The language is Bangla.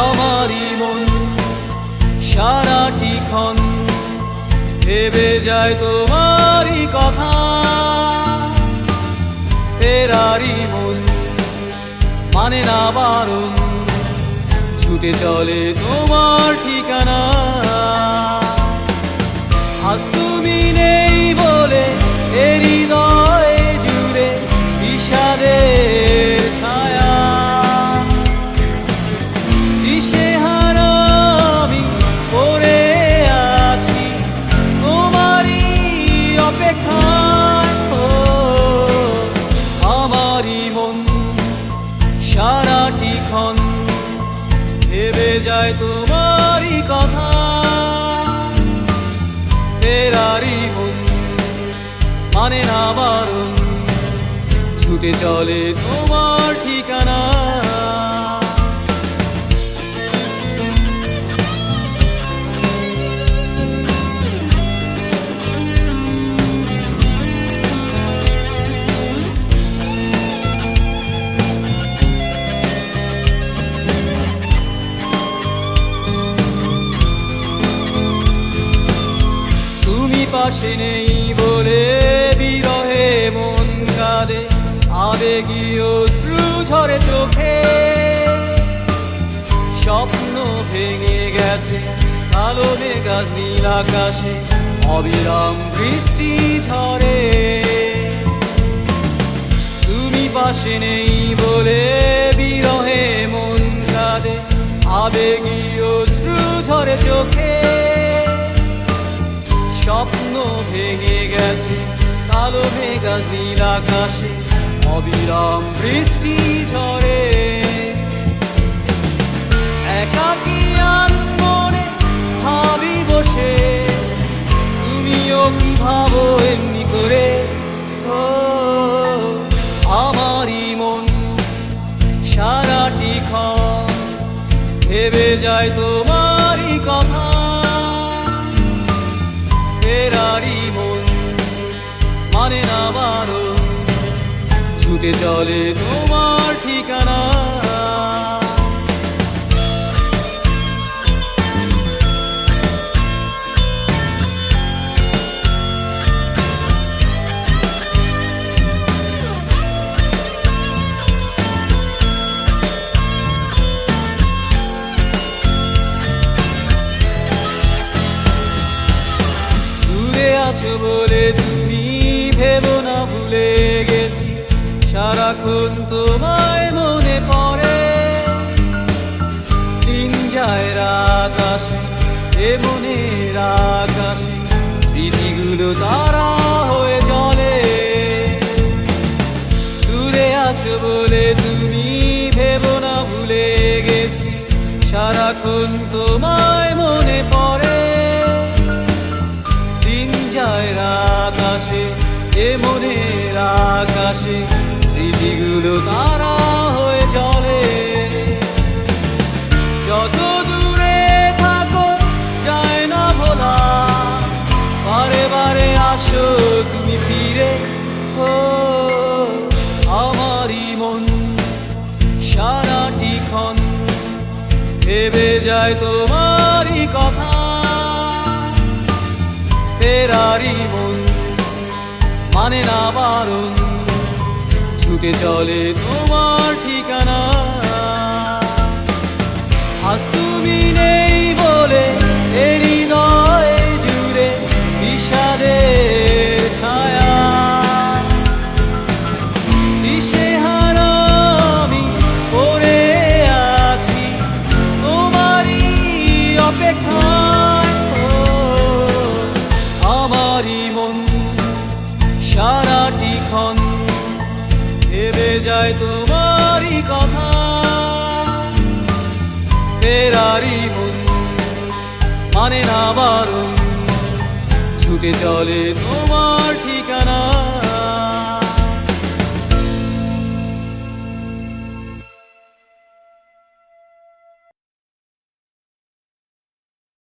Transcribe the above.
আমারি মন, সারাটি ক্ষণ ভেবে যায় তোমারই কথা। ফেরারি মন মানে না বারণ, ছুটে চলে তোমার ঠিকানা। মানে না বারণ ছুটে চলে তোমার ঠিকানা। পাশে নেই বলে বিরহে মন কাঁদে, আবেগীয় শ্রু ঝরে চোখে। স্বপ্ন ভেঙে গেছে, কালো মেঘাজ নীল আকাশে, অবিরাম বৃষ্টি ঝরে। তুমি পাশে নেই বলে বিরহে মন কাঁদে, আবেগীয় শ্রু ঝরে চোখে। স্বপ্ন ভেঙে গেছে কালো মেঘাজ নীল আকাশে, অবিরাম বৃষ্টি ঝরে। একাকি মনে ভাবি বসে, তুমিও কি ভাবো এমনি করে? ও, আমারই মন সারাটি ক্ষণ ভেবে যায় তোমারই কথা। ছুটে চলে তোমার ঠিকানা। আছো বলে তুমি ভেবো না ভুলে গেছি সারাক্ষণ তোমায় মনে পড়ে। দিন যায় রাত আসে, এ মনের আকাশে স্মৃতিগুলো তারা হয়ে চলে। দূরে আছো বলে তুমি ভেবো না, ভুলে গেছি। সারাক্ষণ তোমায় মনে পড়ে। দিন যায় রাত আসে, এ মনের আকাশে স্মৃতিগুলো তারা হয়ে চলে। যত দূরে থাকো, যায় না ভোলা। বারে বারে আসো, তুমি ফিরে ও আমারই মন সারাটি ক্ষণ ভেবে যায় তোমারই কথা। ফেরারি মন মানে না বারণ। ছুটে চলে তোমার ঠিকানা। আজ তুমি তোমারই কথা। ফেরারি মন মানে না বারণ ছুটে চলে তোমার ঠিকানা।